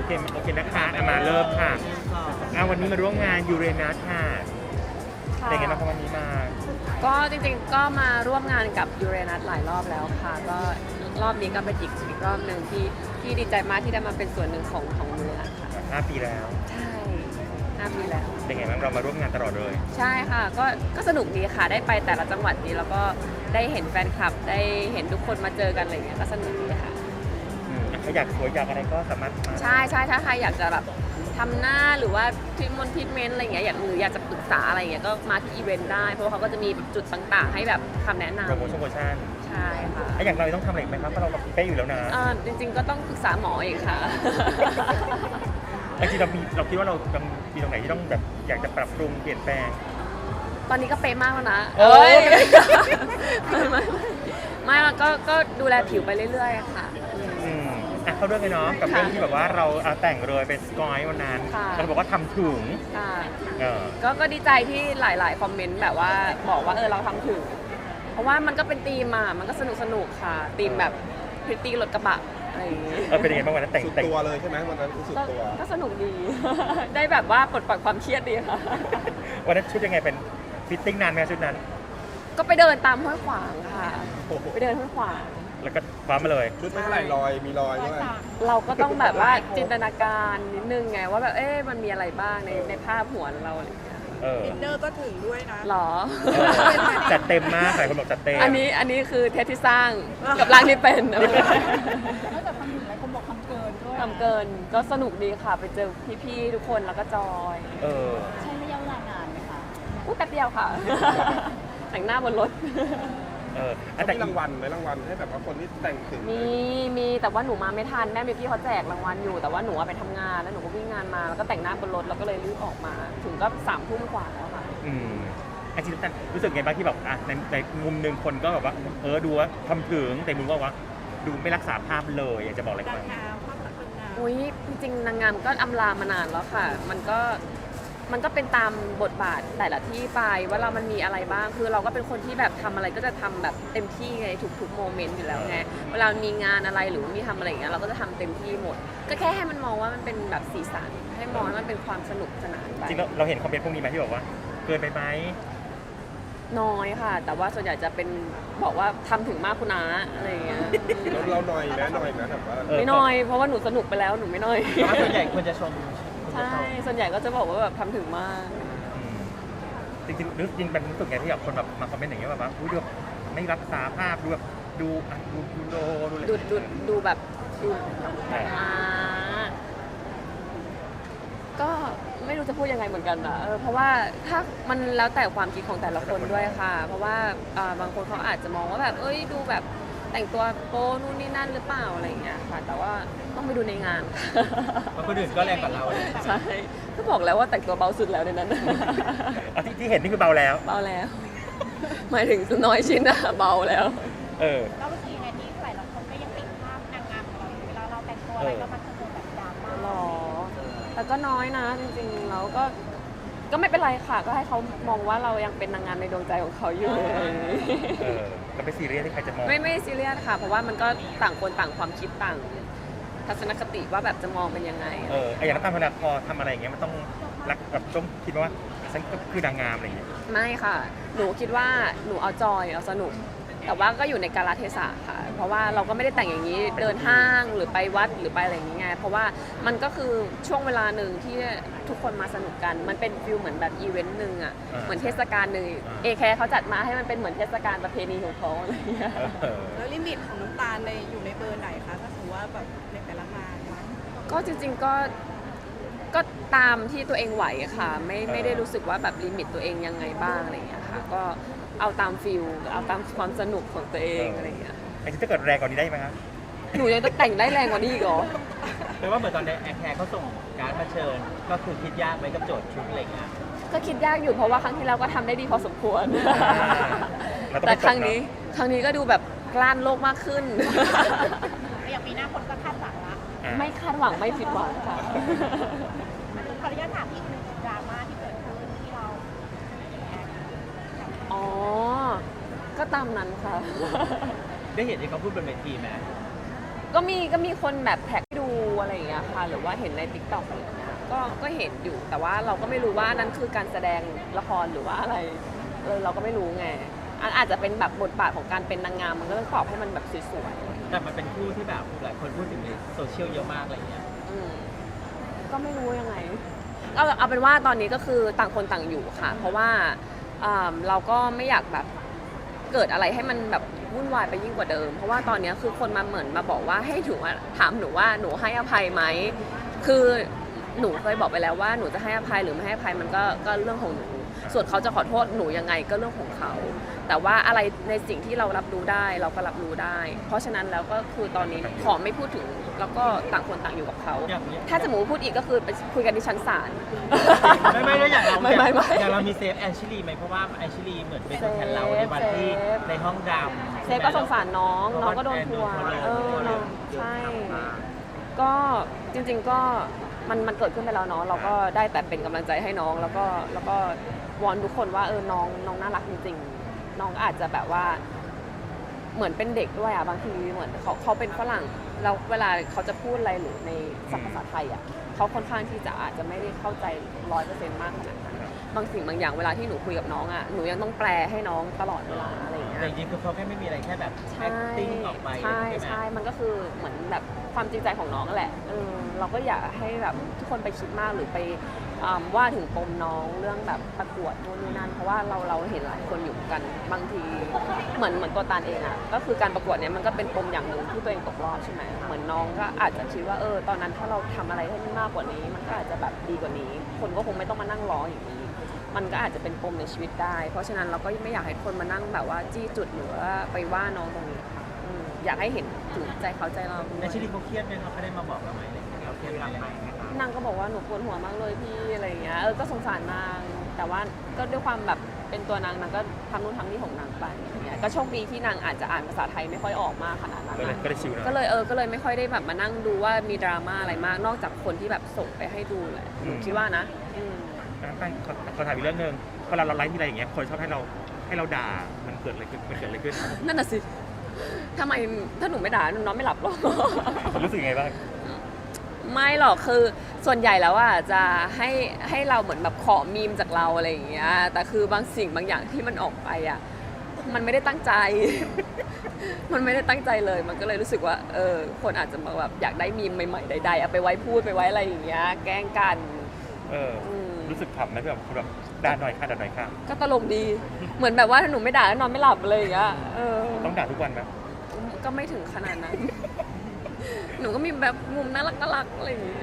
อเคโอเคนะคะอะมาเริ่มค่ะอะวันนี้มาร่วมงานยูเรนัสค่ะค่ะเป็นไงบ้างคะวันนี้มาก็จริงๆก็มาร่วมงานกับยูเรนัสหลายรอบแล้วค่ะ ก็รอบนี้ก็เป็นอีกอีกรอบหนึ่งที่ที่ดีใจมากที่ได้มาเป็นส่วนหนึ่งของของยูเรนัสค่ะห้าปีแล้ว ใช่ห้าปีแล้ว เป็นไงบ้างเรามาร่วมงานตลอดเลย ใช่ค่ะ ก็ก็สนุกดีค่ะได้ไปแต่ละจังหวัดนี้แล้วก็ได้เห็นแฟนคลับได้เห็นทุกคนมาเจอกันอะไรอย่างเงี้ยก็สนุกดีค่ะ อืมอะถ้าอยากสวยอยากอะไรก็สามารถมาใช่ใช่ถ้าใครอยากจะแบบทำหน้าหรือว่าทรีทมนทรีทเมนต์อะไรอย่างเงี้ยอยากหรืออยากจะปรึกษาอะไรอย่างเงี้ยก็มาที่อีเวนต์ได้ เพราะว่าเขาก็จะมีแบบจุดต่างๆ ให้แบบคำแนะนโปรโมชั่นโปรโมชั่นำใช่ค่ะอะอย่างเราต้องทำอะไรอีกไหมครับเพราะเราแบบเป๊ะอยู่แล้วนะเอ่อจริง ๆ ก็ต้องปรึกษาหมออีกค่ะ จริงๆเรามีเราคิดว่าเรายังมีตรงไหนที่ต้องแบบอยากจะปรับปรุงเปลี่ยนแปลง ตอนนี้ก็เป๊ะมากแล้วนะเอ้ย ไม่ไม่ไม่แล้วก็ก็ดูแลผิวไปเรื่อยๆอะค่ะอืม อืมอะเข้าเรื่องเลยเนาะกับค่ะเรื่องที่แบบว่าเราเอาแต่งเลยเป็นสกอยวันนั้นค่ะ เราบอกว่าทำถึงค่ะ เออ ก็ก็ดีใจที่หลาย ๆ คอมเมนต์แบบว่าบอกว่าเออเราทำถึง เพราะว่ามันก็เป็นธีมอะมันก็สนุกสนุกๆค่ะธีมแบบพริตตี้รถกระบะอะไรอย่างงี้เออเป็นยังไงบ้างวันนั้นแต่งสุดแต่งตัวเลยใช่ไหมวันนั้นคือสุดก็ตัว ก็สนุกดี ได้แบบว่าปลดปล่อยความเครียดดีค่ะ วันนั้นชุดยังไงเป็นฟิตติ้งนานไหมชุดนั้น ก็ไปเดินตามห้วยขวางค่ะ ไปเดินห้วยขวาง แล้วก็คว้ามาเลยชุดไม่เท่าไหร่รอยมีรอยด้วย เราก็ต้องแบบว่าจินตนาการนิดนึงไงว่าแบบเอ๊ะมันมีอะไรบ้างในในภาพหัวเราอะไรอย่างเงี้ยเอออินเนอร์ก็ถึงด้วยนะ หรอ เออจัดเต็มมากหลายคนบอกจัดเต็มอันนี้อันนี้คือเทสที่สร้างกับร่างที่เป็นนอกจากททำถึงหลายคนบอกทำเกินด้วยทำเกินก็สนุกดีค่ะไปเจอพี่ๆทุกคนแล้วก็จอยเออ ใช้ระยะเวลานานไหมคะ อู้แป๊บเดียวค่ะ แต่งหน้าบนรถ เออเขาแต่มีรางวัลไหมรางวัลให้แบบว่าคนที่แต่งถึงมีมีแต่ว่าหนูมาไม่ทันแม่มิวกี้เขาแจกรางวัลอยู่ แต่ว่าหนูอะไปทำงานแล้วหนูก็วิ่งงานมาแล้วก็แต่งหน้าบนรถแล้วก็เลยรีบออกมา ถึงก็สามทุ่มกว่าแล้วค่ะ อืมไอันจริงๆรู้สึกไงบ้างที่แบบอะในในมุมหนึ่งคนก็แบบว่า เออดูว่าทำถึงแต่มุมว่าว่าดูไม่รักษาภาพเลยอยากจะบอกอะไรดักังนงามภาพลักษณ์คนงามอุ้ยจริงๆนางงามก็อำลามานานแล้วค่ะ มันก็ มันก็เป็นตามบทบาทแต่ละที่ไปว่าเรามันมีอะไรบ้าง คือเราก็เป็นคนที่แบบทำอะไรก็จะทำแบบเต็มที่ไงทุกๆโมเมนต์อยู่แล้วไงเวลามีงานอะไรหรือว่ามีทำอะไรอย่างเงี้ยเราก็จะทำเต็มที่หมด ก็แค่ให้มันมองว่ามันเป็นแบบสีสันให้มองว่ามันเป็นความสนุกสนานไปจริงๆเราเราเห็นคอมเมนต์พวกนี้ไหมที่บอกว่าเกินไปไหมน้อยค่ะ แต่ว่าส่วนใหญ่จะเป็นบอกว่าทำถึงมากคุณน้าอะไรอย่างเงี้ยเราเราหน่อยนะหน่อยนะแบบว่าเออไม่น้อยเพราะว่าหนูสนุกไปแล้วหนูไม่น้อยแต่ว่าส่วนใหญ่ควรจะชมควรจะ ใช่ชมส่วนใหญ่ก็จะบอกว่าแบบทำถึงมากอืมจริงๆรู้จริงเป็นรู้สึกไงที่แบบคนแบบมาคอมเมนต์อย่างเงี้ยแบบว่าอุ้ยดูแบบไม่รักษาภาพดูแบบดูอะดูดูโลดูอะไรดูดูดูแบบดูอะอ่าก็ไม่รู้จะพูดยังไงเหมือนกันอะเออเพราะว่าถ้ามันแล้วแต่ความคิดของแต่ละคนด้วยค่ะ เพราะว่าอ่าบางคนเขาอาจจะมองว่าแบบ เอ้ยดูแบบ แต่งตัวโป๊นู่นนี่นั่นหรือเปล่าอะไรอย่างเงี้ยค่ะ แต่ว่าต้องไปดูในงาน เพราะคนอื่นก็แรงกว่าเราเลยใช่ก็บอกแล้วว่าแต่งตัวเบาสุดแล้วในนั้นอะที่ที่เห็นนี่คือเบาแล้ว เบาแล้ว หมายถึงน้อยชิ้นอะเบาแล้ว เออเรารู้สึกยังไงที่หลายๆคนก็ยังติดภาพนางงามของเราอยู่เวลาเราแต่งตัวอะไรก็มักจะโดนแบบดราม่าหรอ แต่ก็น้อยนะจริงๆแล้วก็ ก็ไม่เป็นไรค่ะ ก็ให้เขามองว่าเรายังเป็นนางงามในดวงใจของเขาอยู่ เออก็ไม่ซีเรียสที่ใครจะมองไม่ไม่ซีเรียสค่ะ เพราะว่ามันก็ต่างคนต่างความคิดต่าง ทัศนคติว่าแบบจะมองเป็นยังไง เออไอ้อย่างนั้นตามเวลาพอทำอะไรอย่างเงี้ยมันต้องรักแบบต้องคิดว่าฉันก็คือนางงามอะไรอย่างเงี้ยไม่ค่ะ หนูคิดว่าหนูเอาจอยเอาสนุก แต่ว่าก็อยู่ในกาลเทศะค่ะ เพราะว่าเราก็ไม่ได้แต่งอย่างนี้เดินห้างหรือไปวัดหรือไปอะไรอย่างนี้ไงเพราะว่ามันก็คือช่วงเวลาหนึ่งที่ทุกคนมาสนุกกัน มันเป็นฟิลเหมือนแบบอีเวนต์หนึ่งอะเหมือนเทศกาลหนึ่งเอแคร์เขาจัดมาให้มันเป็นเหมือนเทศกาลประเพณีของเขาอะไรอย่างเงี้ยเออแล้วลิมิตของน้ำตาลในอยู่ในเบอร์ไหนคะถ้าสมมติว่าแบบในแต่ละงานนะก็จริง ๆก็ก็ตามที่ตัวเองไหวอะค่ะ ไม่ไม่ได้รู้สึกว่าแบบลิมิตตัวเองยังไงบ้างอะไรอย่างเงี้ยค่ะ ก็เอาตามฟิลเอาตามความสนุกของตัวเองอะไรอย่างเงี้ย ไอ้ที่ถ้าเกิดแรงกว่านี้ได้ไหมครับหนูยังจะแต่งได้แรงกว่านี้อีกเหรอ แปลว่าเหมือนตอนในแอคแคร์เขาส่งการดมาเชิญ ก็คือคิดยากไหมกับโจทย์ชุดอะไรเงี้ย ก็คิดยากอยู่เพราะว่าครั้งที่แล้วก็ทำได้ดีพอสมควร เราต้องแต่ไปครั้งจบเนอะนี้ครั้งนี้ก็ดูแบบกล้านโลกมากขึ้น อย่างปีหน้าคนก็คาดหวังละอะไม่คาดหวังไม่ผิดหวังค่ะขออนุญาตถามอีกหนึ่งดราม่าที่เกิดขึ้นที่เราอ๋อ ก็ตามนั้นค่ะ ได้เห็นที่เขาพูดบนเวทีไหมก็มีก็มีคนแบบแท็กให้ดูอะไรอย่างเงี้ยค่ะ หรือว่าเห็นในติ๊กต็อกอะไรอย่างเงี้ยก็ก็เห็นอยู่แต่ว่าเราก็ไม่รู้ว่านั่นคือการแสดงละครหรือว่าอะไรเออเราก็ไม่รู้ไงอาอาจจะเป็นแบบบทบาทของการเป็นนางงามมันก็ต้องตอบให้มันแบบสวยๆแต่มันเป็นคู่ที่แบบหลายคนพูดถึงในโซเชียลเยอะมากอะไรเงี้ยอืมก็ไม่รู้ยังไงเอาเอาเป็นว่าตอนนี้ก็คือต่างคนต่างอยู่ค่ะ เพราะว่าอ่าเราก็ไม่อยากแบบเกิดอะไรให้มันแบบ วุ่นวายไปยิ่งกว่าเดิม เพราะว่าตอนนี้คือคนมาเหมือนมาบอกว่าให้หนูอะถามหนูว่าหนูให้อภัยไหมคือ หนูเคยบอกไปแล้วว่าหนูจะให้อภัยหรือไม่ให้อภัยมันก็ก็เรื่องของหนู ส่วนเขาจะขอโทษหนูยังไงก็เรื่องของเขา แต่ว่าอะไรในสิ่งที่เรารับรู้ได้เราก็รับรู้ได้ เพราะฉะนั้นแล้วก็คือตอนนี้ขอไม่พูดถึงแล้วก็ต่างคนต่างอยู่กับเขา อย่างนี้ถ้าจะหมูพูดอีกก็คือไปคุยกันที่ชั้นศาล ไม่ไม่แล้วอย่างเราไม่ไม่ไม่ อย่างเรามีเซฟแอนชิลีไหมเพราะว่าแอนชิลีเหมือนเป็นตัวแทนเราในวันที่เซฟ ในห้องดำ เซฟก็สงสารน้อง น้องก็โดนทัวร์เออน้องใช่ ก็จริงๆก็ มันมันเกิดขึ้นไปแล้วเนาะเราก็ได้แต่เป็นกำลังใจให้น้องแล้วก็แล้วก็วอนทุกคนว่าเออน้องน้องน่ารักจริงๆ น้องก็อาจจะแบบว่า เหมือนเป็นเด็กด้วยอะบางทีเหมือนเขาเขาเป็นฝรั่งแล้วเวลาเขาจะพูดอะไรหรือในภาษาไทยอะเขาค่อนข้างที่จะอาจจะไม่ได้เข้าใจร้อยเปอร์เซ็นต์มากขนาดนั้นบางสิ่งบางอย่างเวลาที่หนูคุยกับน้องอะหนูยังต้องแปลให้น้องตลอดเวลาอะไรอย่างเงี้ย แต่จริงๆคือเขาแค่ไม่มีอะไรแค่แบบ ใช่ acting ออกไปใช่ใช่ไหมใช่มันก็คือเหมือนแบบ ความจริงใจของน้องแหละเออเราก็อยากให้แบบทุกคนไปคิดมากหรือไปอ่าว่าถึงปมน้องเรื่องแบบประกวดนู่นนี่นั่นเพราะว่าเราเราเห็นหลายคนอยู่กันบางทีเหมือนเหมือนตัวตานเองอะก็คือการประกวดเนี่ยมันก็เป็นปมอย่างหนึ่งที่ตัวเองตกรอบใช่ไหมเหมือนน้องก็อาจจะคิดว่าเออตอนนั้นถ้าเราทำอะไรให้มันมากกว่านี้ มันก็อาจจะแบบดีกว่านี้ คนก็คงไม่ต้องมานั่งรออย่างนี้ มันก็อาจจะเป็นปมในชีวิตได้ เพราะฉะนั้นเราก็ไม่อยากให้คนมานั่งแบบว่าจี้จุดหรือว่าไปว่าน้องตรงนี้ค่ะ อืมอยากให้เห็นถึงใจเขาใจเราด้วแอยนชิลีเขาเครียดไหมเขาไม่ได้มาบอกเราไหมอะไรเงี้ยเขาเครียดไหมนางก็บอกว่าหนูปวดหัวมากเลยพี่อะไรอย่างเงี้ยเออก็สงสารนาง แต่ว่าก็ด้วยความแบบเป็นตัวนางนางก็ทำนู่นทำนี่ของนางไปอย่างเงี้ยก็โชคดีที่นางอาจจะอ่านภาษาไทยไม่ค่อยออกมากขนาดนั้นก็เลยอะ ก็เลยชิวนะก็เลยเออ ก็เลยไม่ค่อยได้แบบมานั่งดูว่ามีดราม่าอะไรมาก นอกจากคนที่แบบส่งไปให้ดูแหละหนูคิดว่านะอืมงั้นไปขอขอถามอีกเรื่องหนึ่งเวลาเราไลฟ์ที่อะไรอย่างเงี้ยคนชอบให้เราให้เราด่ามันเกิดอะไรขึ้นมันเกิดอะไรขึ้น นั่นน่ะสิ ทำไมถ้าหนูไม่ด่าหนูนอนไม่หลับหรอกผมรู้สึกยังไงบ้าง ไม่หรอกคือส่วนใหญ่แล้วอะจะให้ให้เราเหมือนแบบขอมีมจากเราอะไรอย่างเงี้ยแต่คือบางสิ่งบางอย่างที่มันออกไปอะมันไม่ได้ตั้งใจ มันไม่ได้ตั้งใจเลย มันก็เลยรู้สึกว่าเออคนอาจจะมาแบบอยากได้มีมใหม่ๆใดๆเอาไปไว้พูดไปไว้อะไรอย่างเงี้ยแกล้งกัน เออ อืม รู้สึกขำไหมที่แบบคนแบบด่าหน่อยค่ะด่าหน่อยค่ะ ก็ตลกดี เหมือนแบบว่าถ้าหนูไม่ด่าแล้วนอนไม่หลับเลยอย่างเงี้ยเออ ต้องด่าทุกวันไหมก็ไม่ถึงขนาดนั้น หนูก็มีแบบมุมน่ารักน่ารักอะไรอย่างเงี้ย